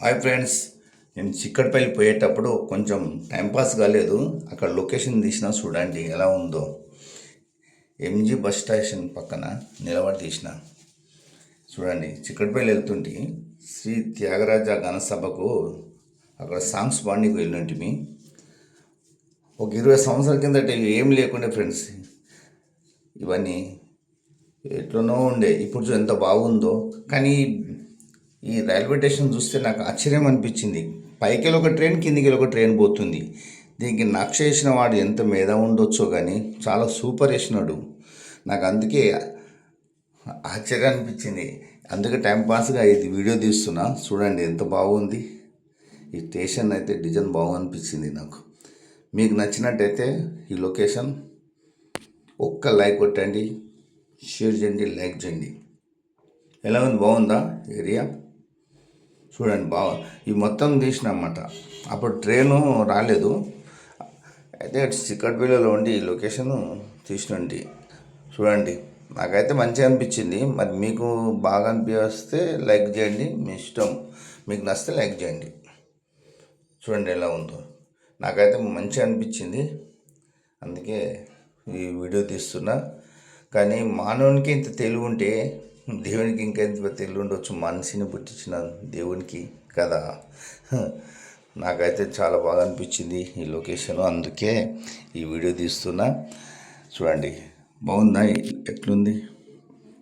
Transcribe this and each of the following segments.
Hi friends నేను చిక్కడపల్లి పోయేటప్పుడు కొంచెం టైంపాస్ కాలేదు. అక్కడ లొకేషన్ తీసిన చూడండి ఎలా ఉందో. ఎంజీ బస్ స్టేషన్ పక్కన నిలబడి తీసిన. చూడండి చిక్కడపల్లి వెళ్తుంటే శ్రీ త్యాగరాజ ఘనసభకు అక్కడ సాంగ్స్ పాడికి వెళ్ళింటిమి ఒక ఇరవై సంవత్సరాల కిందట ఏం లేకుండే ఫ్రెండ్స్. ఇవన్నీ ఎట్లనో ఉండే. ఇప్పుడు చూ ఎంత బాగుందో. కానీ ఈ రైల్వే స్టేషన్ చూస్తే నాకు ఆశ్చర్యం అనిపించింది. పైకి ఒక ట్రైన్ కిందికి ఒక ట్రైన్ పోతుంది. దీనికి నక్ష వేసిన వాడు ఎంత మీద ఉండొచ్చో కానీ చాలా సూపర్ వేసినాడు. నాకు అందుకే ఆశ్చర్యం అనిపించింది. అందుకే టైంపాస్గా ఇది వీడియో తీస్తున్నా. చూడండి ఎంత బాగుంది. ఈ స్టేషన్ అయితే డిజైన్ బాగనిపించింది నాకు. మీకు నచ్చినట్టయితే ఈ లొకేషన్ ఒక్క లైక్ కొట్టండి షేర్ చేయండి లైక్ చేయండి. ఎలా ఉంది? బాగుందా ఏరియా? చూడండి బాగా ఈ మొత్తం తీసినమాట అప్పుడు ట్రైను రాలేదు. అయితే చిక్కడపల్లిలో ఉండి ఈ లొకేషన్ తీసినండి చూడండి నాకైతే మంచిగా అనిపించింది. మరి మీకు బాగా అనిపిస్తే లైక్ చేయండి మీ ఇష్టం. మీకు నచ్చితే లైక్ చేయండి. చూడండి ఎలా ఉందో. నాకైతే మంచిగా అనిపించింది. అందుకే ఈ వీడియో తీస్తున్నా. కానీ మానవునికి ఇంత తెలివి ఉంటే దేవునికి ఇంకా ఎంత తెలివి ఉండొచ్చు? మనిషిని పుట్టించిన దేవునికి కదా. నాకైతే చాలా బాగా అనిపించింది ఈ లొకేషన్. అందుకే ఈ వీడియో తీస్తున్నా. చూడండి బాగుందా? ఎట్లుంది?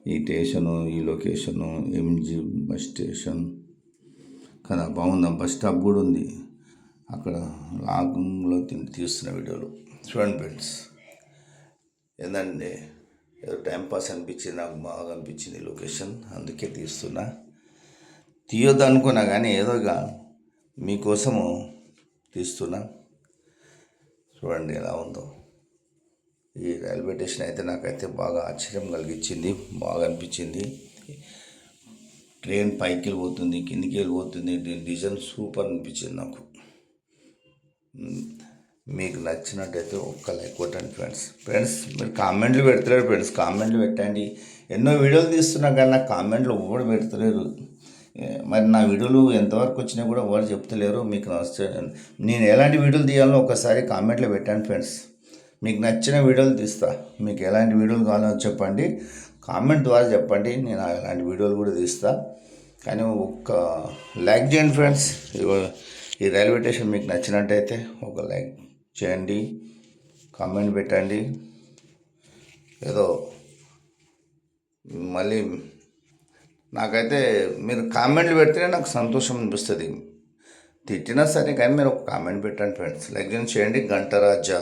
ఈ స్టేషను ఈ లొకేషను ఎంజీ బస్ స్టేషన్. కదా బాగుందా? బస్ స్టాప్ కూడా ఉంది. అక్కడ లాంగ్లో తీస్తున్న వీడియోలు. చూడండి ఫ్రెండ్స్ ఏంటంటే ఏదో టైంపాస్ అనిపించింది నాకు బాగా అనిపించింది లొకేషన్. అందుకే తీస్తున్నా. తీయొద్దు అనుకున్నా కానీ ఏదోగా మీకోసము తీస్తున్నా. చూడండి ఎలా ఉందో. ఈ రైల్వే స్టేషన్ అయితే నాకైతే బాగా ఆశ్చర్యం కలిగించింది బాగా అనిపించింది. ట్రైన్ పైకి వెళ్ళిపోతుంది కిందికి వెళ్ళిపోతుంది. డిజైన్ సూపర్ అనిపించింది నాకు. మీకు నచ్చినట్టయితే ఒక్క లైక్ కొట్టండి ఫ్రెండ్స్. ఫ్రెండ్స్ మీరు కామెంట్లు పెడతలేరు ఫ్రెండ్స్. కామెంట్లు పెట్టండి. ఎన్నో వీడియోలు తీస్తున్నా కానీ నాకు కామెంట్లు ఎవరు పెడతలేరు. మరి నా వీడియోలు ఎంతవరకు వచ్చినా కూడా ఎవరు చెప్తలేరు. మీకు నచ్చ నేను ఎలాంటి వీడియోలు తీయాలో ఒకసారి కామెంట్లో పెట్టండి ఫ్రెండ్స్. మీకు నచ్చిన వీడియోలు తీస్తా. మీకు ఎలాంటి వీడియోలు కావాలో చెప్పండి. కామెంట్ ద్వారా చెప్పండి. నేను అలాంటి వీడియోలు కూడా తీస్తా. కానీ ఒక్క లైక్ చేయండి ఫ్రెండ్స్. ఈ రైల్వే స్టేషన్ మీకు నచ్చినట్టయితే ఒక లైక్ చేయండి కామెంట్ పెట్టండి. ఏదో మళ్ళీ నాకైతే మీరు కామెంట్లు పెడితేనే నాకు సంతోషం అనిపిస్తుంది. తిట్టినా సరే కానీ మీరు ఒక కామెంట్ పెట్టండి ఫ్రెండ్స్ లైక్ చేయండి గంటరాజా